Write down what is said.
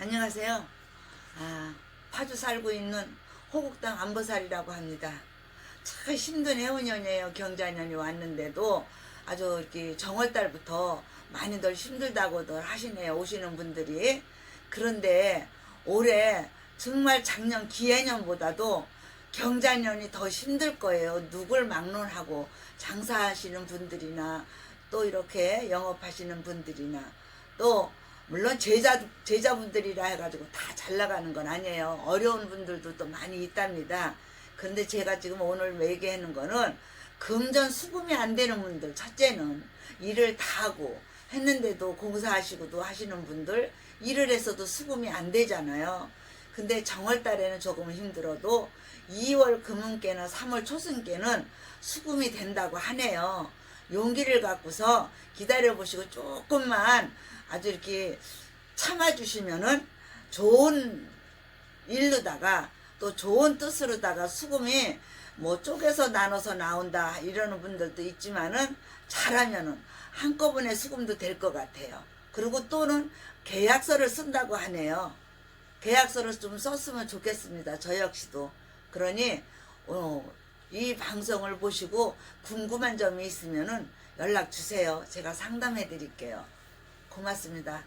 안녕하세요. 아, 파주 살고 있는 호국당 안보살이라고 합니다. 참 힘든 해운년이에요. 경자년이 왔는데도 아주 이렇게 정월달부터 많이들 힘들다고들 하시네요. 오시는 분들이. 그런데 올해 정말 작년 기해년보다도 경자년이 더 힘들 거예요. 누굴 막론하고 장사하시는 분들이나 또 이렇게 영업하시는 분들이나 또 물론 제자 제자분들이라 해가지고 다 잘 나가는 건 아니에요. 어려운 분들도 또 많이 있답니다. 그런데 제가 지금 오늘 얘기하는 거는 금전 수금이 안 되는 분들 첫째는 일을 다 하고 했는데도 공사하시고도 하시는 분들 일을 해서도 수금이 안 되잖아요. 근데 정월달에는 조금 힘들어도 2월 금은께나 3월 초승께는 수금이 된다고 하네요. 용기를 갖고서 기다려 보시고 조금만 아주 이렇게 참아 주시면은 좋은 일로다가 또 좋은 뜻으로다가 수금이 뭐 쪼개서 나눠서 나온다 이러는 분들도 있지만은 잘하면은 한꺼번에 수금도 될 것 같아요. 그리고 또는 계약서를 쓴다고 하네요. 계약서를 좀 썼으면 좋겠습니다. 저 역시도. 그러니 어, 이 방송을 보시고 궁금한 점이 있으면은 연락 주세요. 제가 상담해 드릴게요. 고맙습니다.